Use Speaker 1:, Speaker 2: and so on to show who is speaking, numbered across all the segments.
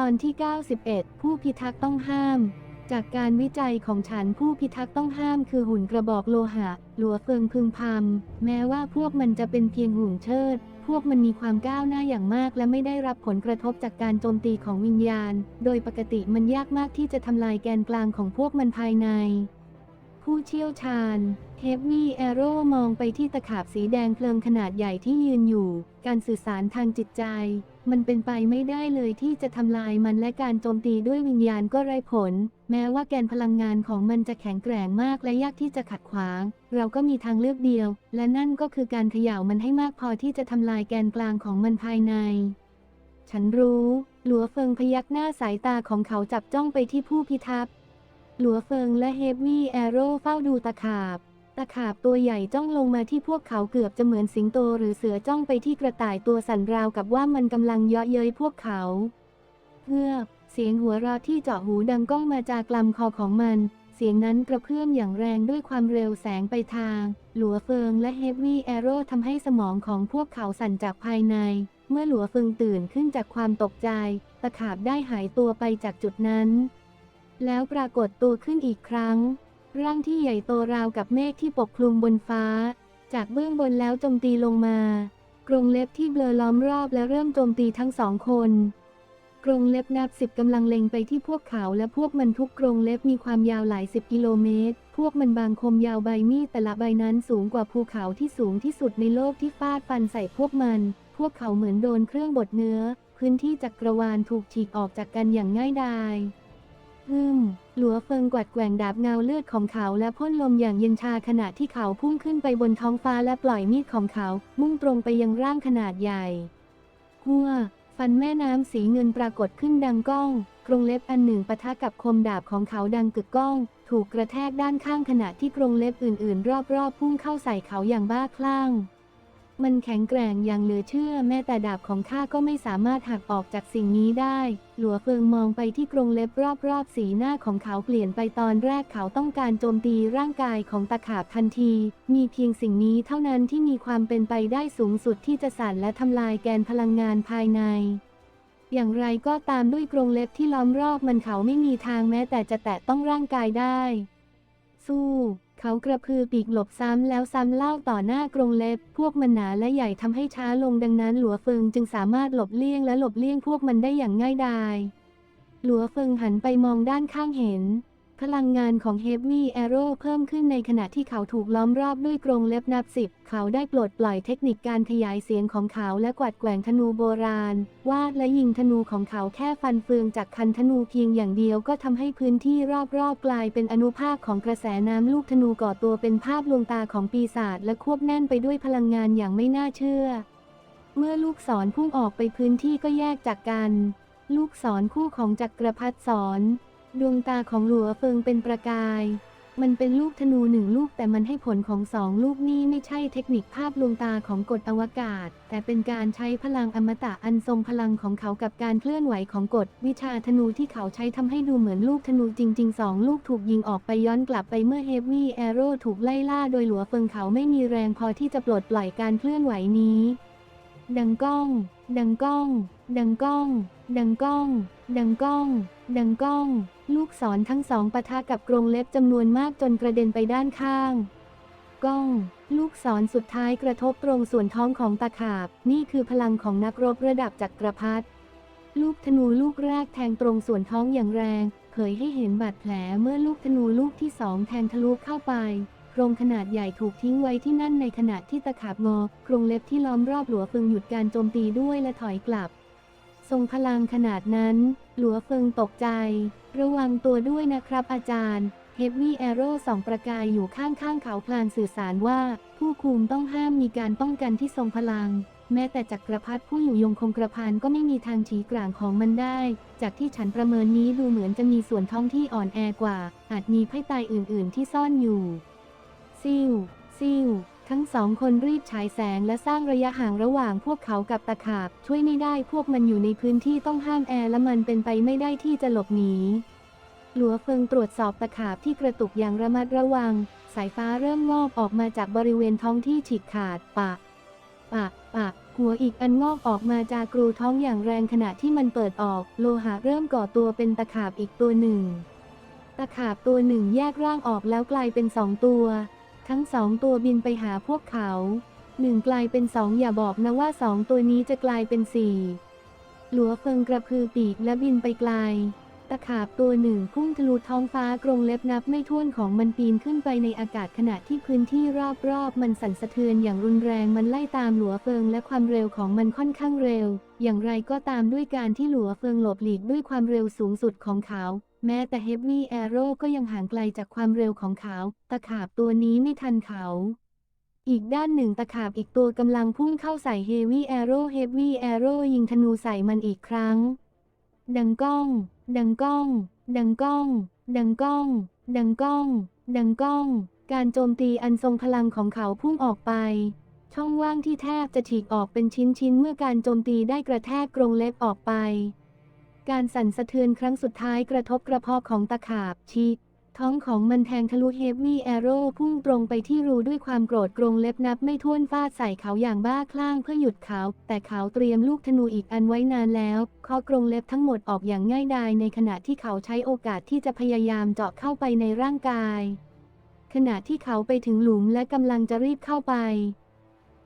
Speaker 1: ตอนที่ 91 ผู้พิทักษ์ต้องห้าม จากการวิจัยของฉันผู้พิทักษ์ต้องห้ามคือหุ่นกระบอกโลหะ หลัวเฟิงพึงพำแม้ว่าพวกมันจะเป็นเพียงหุ่นเชิด พวกมันมีความก้าวหน้าอย่างมาก และไม่ได้รับผลกระทบจากการโจมตีของวิญญาณ โดยปกติมันยากมากที่จะทำลายแกนกลางของพวกมันภายใน ผู้เชี่ยวชาญเฮฟวี่แอโร่มองไปที่ตะขาบสีแดงเพลิงขนาดใหญ่ที่ยืนอยู่ การสื่อสารทางจิตใจ มันเป็นไปไม่ได้เลยที่จะทำลายมันและการโจมตีด้วยวิญญาณก็ไร้ผล แม้ว่าแกนพลังงานของมันจะแข็งแกร่งมากและยากที่จะขัดขวาง เราก็มีทางเลือกเดียว และนั่นก็คือการเขย่ามันให้มากพอที่จะทำลายแกนกลางของมันภายใน ฉันรู้ หลัวเฟิงพยักหน้าสายตาของเขาจับจ้องไปที่ผู้พิทักษ์ หลัวเฟิงและเฮฟวี่แอโร่เฝ้าดูตะขาบ ตะขาบตัวใหญ่จ้องลงมาที่พวกเขาเกือบจะเหมือนสิงโตหรือเสือจ้องไปที่กระต่ายตัวสั่นราวกับว่ามันกำลังเยาะเย้ยพวกเขาเฮือกเสียงหัวเราะที่เจาะหูดังก้องมาจากลำคอของมัน เสียงนั้นกระเพื่อมอย่างแรงด้วยความเร็วแสงไปทาง หลัวเฟิงและเฮฟวี่แอโร่ทำให้สมองของพวกเขาสั่นจากภายใน เมื่อหลัวเฟิงตื่นขึ้นจากความตกใจ ตะขาบได้หายตัวไปจากจุดนั้น แล้วปรากฏตัวขึ้นอีกครั้ง ร่างที่ใหญ่โตราวกับเมฆที่ปกคลุมบนฟ้า จากเบื้องบนแล้วโจมตีลงมา กรงเล็บที่เบลอล้อมรอบและเริ่มโจมตีทั้งสองคนกรงเล็บนับสิบกำลังเล็งไปที่พวกเขาและพวกมันทุกกรงเล็บมีความยาวหลายสิบกิโลเมตร พวกมันบางคมยาวใบมีดแต่ละใบนั้นสูงกว่าภูเขาที่สูงที่สุดในโลกที่ฟาดฟันใส่พวกมัน พวกเขาเหมือนโดนเครื่องบดเนื้อ พื้นที่จักรวาลถูกฉีกออกจากกันอย่างง่ายดาย ฮึมหลัวเฟิงกวัดแกว่งดาบเงาเลือดของเขาและพ่นลมอย่างเย็นชาขณะที่เขาพุ่งขึ้นไปบนท้องฟ้าและปล่อยมีดของเขา มุ่งตรงไปยังร่างขนาดใหญ่ หัว ฟันแม่น้ำสีเงินปรากฏขึ้นดังก้อง กรงเล็บอันหนึ่งปะทะกับคมดาบของเขาดังกึกก้อง ถูกกระแทกด้านข้างขณะที่กรงเล็บอื่นๆ รอบๆ พุ่งเข้าใส่เขาอย่างบ้าคลั่ง มันแข็งแกร่งอย่างเหลือเชื่อแม้แต่ดาบของข้าก็ไม่สามารถหักออกจากสิ่งนี้ได้ หลัวเฟิงมองไปที่กรงเล็บรอบๆ สีหน้าของเขาเปลี่ยนไปตอนแรกเขาต้องการโจมตีร่างกายของตะขาบทันที มีเพียงสิ่งนี้เท่านั้นที่มีความเป็นไปได้สูงสุดที่จะสั่นและทำลายแกนพลังงานภายในอย่างไรก็ตามด้วยกรงเล็บที่ล้อมรอบมันเขาไม่มีทางแม้แต่จะแตะต้องร่างกายได้ สู้ เขากระพือปีกหลบซ้ำแล้วซ้ำเล่าต่อหน้ากรงเล็บ พวกมันหนาและใหญ่ทำให้ช้าลงดังนั้น หลัวเฟิงจึงสามารถหลบเลี่ยงและหลบเลี่ยงพวกมันได้อย่างง่ายดาย หลัวเฟิงหันไปมองด้านข้างเห็น พลังงานของเฮฟวี่แอโร่เพิ่มขึ้นในขณะที่เขาถูกล้อมรอบด้วยกรงเล็บนับสิบ เขาได้ปลดปล่อยเทคนิคการขยายเสียงของเขาและกวัดแกว่งธนูโบราณ วาดและยิงธนูของเขาแค่ฟันเฟืองจากคันธนูเพียงอย่างเดียวก็ทำให้พื้นที่รอบๆกลายเป็นอนุภาคของกระแสน้ำลูกธนูก่อตัวเป็นภาพลวงตาของปีศาจและควบแน่นไปด้วยพลังงานอย่างไม่น่าเชื่อ เมื่อลูกศรพุ่งออกไปพื้นที่ก็แยกจากกัน ลูกศรคู่ของจักรพรรดิศร ดวงตาของหลัวเฟิงเป็นประกาย มันเป็นลูกธนูหนึ่งลูกแต่มันให้ผลของสองลูกนี้ไม่ใช่เทคนิคภาพลวงตาของกฎอวกาศ แต่เป็นการใช้พลังอมตะอันทรงพลังของเขากับการเคลื่อนไหวของกฎวิชาธนูที่เขาใช้ทำให้ดูเหมือนลูกธนูจริงๆสองลูกถูกยิงออกไปย้อนกลับไปเมื่อเฮฟวี่แอโร่ถูกไล่ล่าโดยหลัวเฟิงเขาไม่มีแรงพอที่จะปลดปล่อยการเคลื่อนไหวนี้ ดังก้อง ดังก้อง ดังก้อง ดังก้อง ดังก้อง ดังก้อง ลูกศรทั้งสองปะทะกับกรงเล็บจำนวนมากจนกระเด็นไปด้านข้าง ก้อง ลูกศรสุดท้ายกระทบตรงส่วนท้องของตะขาบ นี่คือพลังของนักรบระดับจักรพรรดิลูกธนูลูกแรกแทงตรงส่วนท้องอย่างแรง เผยให้เห็นบาดแผลเมื่อลูกธนูลูกที่สองแทงทะลุเข้าไปโครงขนาดใหญ่ถูกทิ้งไว้ที่นั่นในขณะที่ตะขาบงอกรงเล็บที่ล้อมรอบหลัวฟิงหยุดการโจมตีด้วยและถอยกลับ ทรงพลังขนาดนั้น หลัวเฟิงตกใจ ระวังตัวด้วยนะครับอาจารย์เฮฟวี่แอโร่สองประกายอยู่ข้างๆเขาพลานสื่อสารว่า ผู้คุมต้องห้ามมีการป้องกันที่ทรงพลัง แม้แต่จักรพรรดิผู้อยู่ยงคงกระพันก็ไม่มีทางฉีกลางของมันได้ จากที่ฉันประเมินนี้ดูเหมือนจะมีส่วนท้องที่อ่อนแอกว่า อาจมีไพ่ตายอื่นๆที่ซ่อนอยู่ ซิ่วซิ่ว ทั้งสองคนรีบฉายแสงและสร้างระยะห่างระหว่างพวกเขากับตะขาบ ช่วยไม่ได้พวกมันอยู่ในพื้นที่ต้องห้ามแอร์และมันเป็นไปไม่ได้ที่จะหลบหนีหลัวเฟิงตรวจสอบตะขาบที่กระตุกอย่างระมัดระวัง สายฟ้าเริ่มงอกออกมาจากบริเวณท้องที่ฉีกขาดปะ ปะ ปะ หัวอีกอันงอกออกมาจากกรูท้องอย่างแรงขณะที่มันเปิดออก โลหะเริ่มก่อตัวเป็นตะขาบอีกตัวหนึ่ง ตะขาบตัวหนึ่งแยกร่างออกแล้วกลายเป็นสองตัว ทั้งสองตัวบินไปหาพวกเขาหนึ่งกลายเป็นสองอย่าบอกนะว่าสองตัวนี้จะกลายเป็นสี่หลัวเฟิงกระพือปีกและบินไปไกละขาบตัวหนึ่งพุ่งทะลุท้องฟ้ากรงเล็บนับไม่ถ้วนของมันปีนขึ้นไปในอากาศขณะที่พื้นที่รอบๆ มันสั่นสะเทือนอย่างรุนแรงมันไล่ตามหลัวเฟิงและความเร็วของมันค่อนข้างเร็ว อย่างไรก็ตามด้วยการที่หลัวเฟิงหลบหลีกด้วยความเร็วสูงสุดของเขาแม้แต่เฮฟวี่แอโร่ก็ยังห่างไกลจากความเร็วของเขา ตะขาบตัวนี้ไม่ทันเขา อีกด้านหนึ่งตะขาบอีกตัวกำลังพุ่งเข้าใส่เฮฟวี่แอโร่เฮฟวี่แอโร่ยิงธนูใส่มันอีกครั้ง ดังก้อง ดังก้อง ดังก้อง ดังก้อง ดังก้อง ดังก้อง การโจมตีอันทรงพลังของเขาพุ่งออกไป ช่องว่างที่แทบจะฉีกออกเป็นชิ้นๆ เมื่อการโจมตีได้กระแทกกรงเล็บออกไป การสั่นสะเทือนครั้งสุดท้ายกระทบกระเพาะของตะขาบชี ท้องของมันแทงทะลุเฮฟวี่แอโร่พุ่งตรงไปที่รูด้วยความโกรธกรงเล็บนับไม่ถ้วนฟาดใส่เขาอย่างบ้าคลั่งเพื่อหยุดเขา แต่เขาเตรียมลูกธนูอีกอันไว้นานแล้วเคาะกรงเล็บทั้งหมดออกอย่างง่ายดายในขณะที่เขาใช้โอกาสที่จะพยายามเจาะเข้าไปในร่างกาย ขณะที่เขาไปถึงหลุมและกำลังจะรีบเข้าไป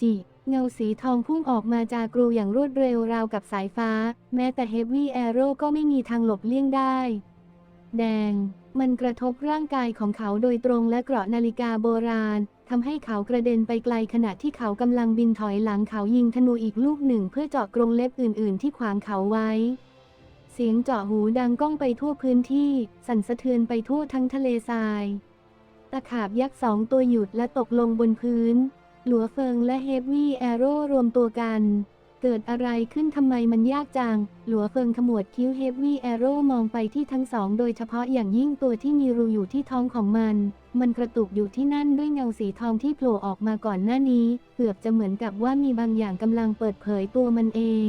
Speaker 1: จิเงาสีทองพุ่งออกมาจากกรูอย่างรวดเร็วราวกับสายฟ้า แม้แต่เฮฟวี่แอโร่ก็ไม่มีทางหลบเลี่ยงได้ แดง มันกระทบร่างกายของเขาโดยตรงและเกราะนาฬิกาโบราณทำให้เขากระเด็นไปไกลขณะที่เขากำลังบินถอยหลังเขายิงธนูอีกลูกหนึ่งเพื่อเจาะกรงเล็บอื่น ๆ ที่ขวางเขาไว้ เสียงเจาะหูดังก้องไปทั่วพื้นที่ สั่นสะเทือนไปทั่วทั้งทะเลทราย ตะขาบยักษ์สองตัวหยุดและตกลงบนพื้น หลัวเฟิงและเฮฟวี่แอโร่รวมตัวกัน เกิดอะไรขึ้นทำไมมันยากจัง หลัวเฟิงขมวดคิ้วเฮฟวี่แอโร่มองไปที่ทั้งสองโดยเฉพาะอย่างยิ่งตัวที่มีรูอยู่ที่ท้องของมัน มันกระตุกอยู่ที่นั่นด้วยเงาสีทองที่โผล่ออกมาก่อนหน้านี้ เกือบจะเหมือนกับว่ามีบางอย่างกำลังเปิดเผยตัวมันเอง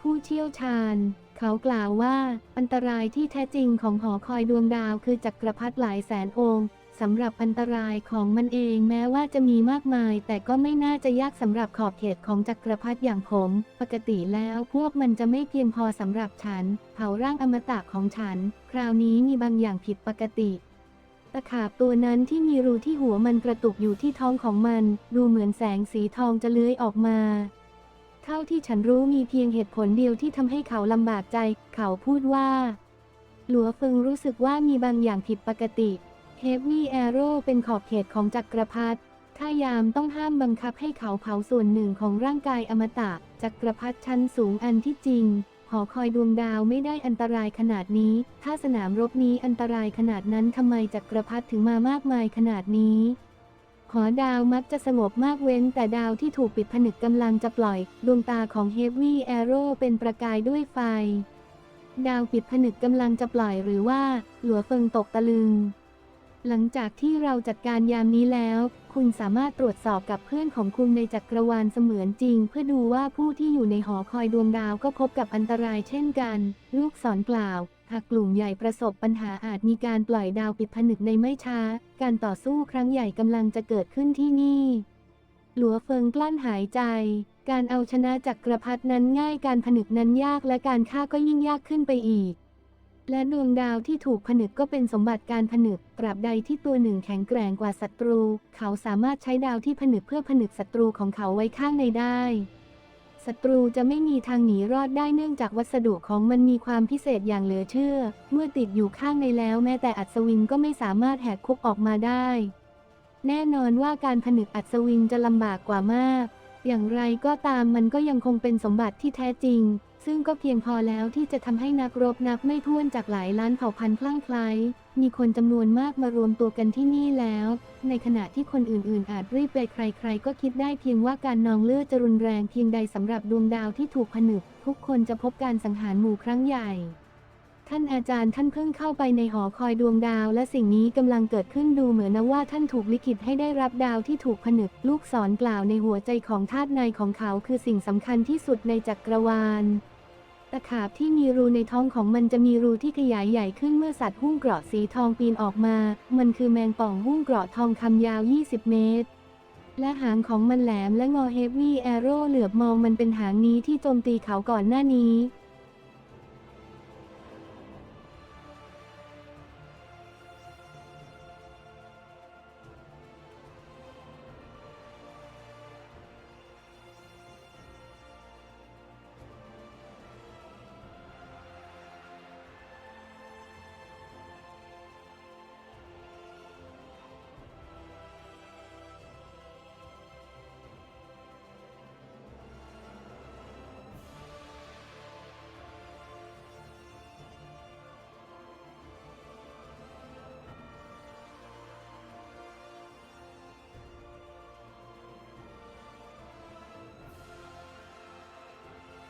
Speaker 1: ผู้เชี่ยวชาญ เขากล่าวว่า อันตรายที่แท้จริงของหอคอยดวงดาวคือจักรพรรดิหลายแสนองค์ สำหรับอันตรายของมันเองแม้ว่าจะมีมากมาย แต่ก็ไม่น่าจะยากสำหรับขอบเขตของจักรพรรดิอย่างผม ปกติแล้วพวกมันจะไม่เพียงพอสำหรับฉัน เผาร่างอมตะของฉัน คราวนี้มีบางอย่างผิดปกติตะขาบตัวนั้นที่มีรูที่หัวมันกระตุกอยู่ที่ท้องของมัน ดูเหมือนแสงสีทองจะเลื้อยออกมา เท่าที่ฉันรู้มีเพียงเหตุผลเดียวที่ทำให้เขาลำบากใจ เขาพูดว่า หลัวเฟิงรู้สึกว่ามีบางอย่างผิดปกติ เฮฟวี่แอโร่เป็นขอบเขตของจักรพรรดิถ้ายามต้องห้ามบังคับให้เขาเผาส่วนหนึ่งของร่างกายอมตะ จักรพรรดิชั้นสูงอันที่จริง หอคอยดวงดาวไม่ได้อันตรายขนาดนี้ ถ้าสนามรบนี้อันตรายขนาดนั้นทำไมจักรพรรดิถึงมามากมายขนาดนี้ หอดาวมักจะสงบมากเว้น แต่ดาวที่ถูกปิดผนึกกำลังจะปล่อย ดวงตาของเฮฟวี่แอโร่เป็นประกายด้วยไฟ ดาวปิดผนึกกำลังจะปล่อยหรือว่า หลัวเฟิงตกตะลึง หลังจากที่เราจัดการยามนี้แล้ว คุณสามารถตรวจสอบกับเพื่อนของคุณในจักรวาลเสมือนจริง เพื่อดูว่าผู้ที่อยู่ในหอคอยดวงดาวก็พบกับอันตรายเช่นกัน ลูกศรกล่าวหากกลุ่มใหญ่ประสบปัญหาอาจมีการปล่อยดาวปิดผนึกในไม่ช้า การต่อสู้ครั้งใหญ่กำลังจะเกิดขึ้นที่นี่ หลัวเฟิงกลั้นหายใจ การเอาชนะจักรพรรดินั้นง่ายการผนึกนั้นยากและการฆ่าก็ยิ่งยากขึ้นไปอีก และดวงดาวที่ถูกผนึกก็เป็นสมบัติการผนึก ตราบใดที่ตัวหนึ่งแข็งแกร่งกว่าศัตรู เขาสามารถใช้ดาวที่ผนึกเพื่อผนึกศัตรูของเขาไว้ข้างในได้ศัตรูจะไม่มีทางหนีรอดได้เนื่องจากวัสดุของมันมีความพิเศษอย่างเหลือเชื่อ เมื่อติดอยู่ข้างในแล้วแม้แต่อัศวินก็ไม่สามารถแหกคุกออกมาได้ แน่นอนว่าการผนึกอัศวินจะลำบากกว่ามาก อย่างไรก็ตามมันก็ยังคงเป็นสมบัติที่แท้จริง ซึ่งก็เพียงพอแล้วที่จะทำให้นักรบนับไม่ถ้วนจากหลายล้านเผ่าพันธุ์คลั่งไคล้มีคนจำนวนมากมารวมตัวกันที่นี่แล้ว ในขณะที่คนอื่นๆ อาจรีบไปใคร ๆ ก็คิดได้เพียงว่าการนองเลือดจะรุนแรงเพียงใดสำหรับดวงดาวที่ถูกผนึก ทุกคนจะพบการสังหารหมู่ครั้งใหญ่ ท่านอาจารย์ท่านเพิ่งเข้าไปในหอคอยดวงดาว และสิ่งนี้กำลังเกิดขึ้นดูเหมือนนะว่าท่านถูกลิขิตให้ได้รับดาวที่ถูกผนึก ลูกศรกล่าวในหัวใจของธาตุในของเขาคือสิ่งสำคัญที่สุดในจักรวาล ตะขาบที่มีรูในท้องของมันจะมีรูที่ขยายใหญ่ขึ้นเมื่อสัตว์หุ้งเกราะสีทองปีนออกมา มันคือแมงป่องหุ้งเกราะทองคำยาว 20 เมตร และหางของมันแหลมและงอเฮฟวี่แอโร่เหลือบมองมันเป็นหางนี้ที่โจมตีเขาก่อนหน้านี้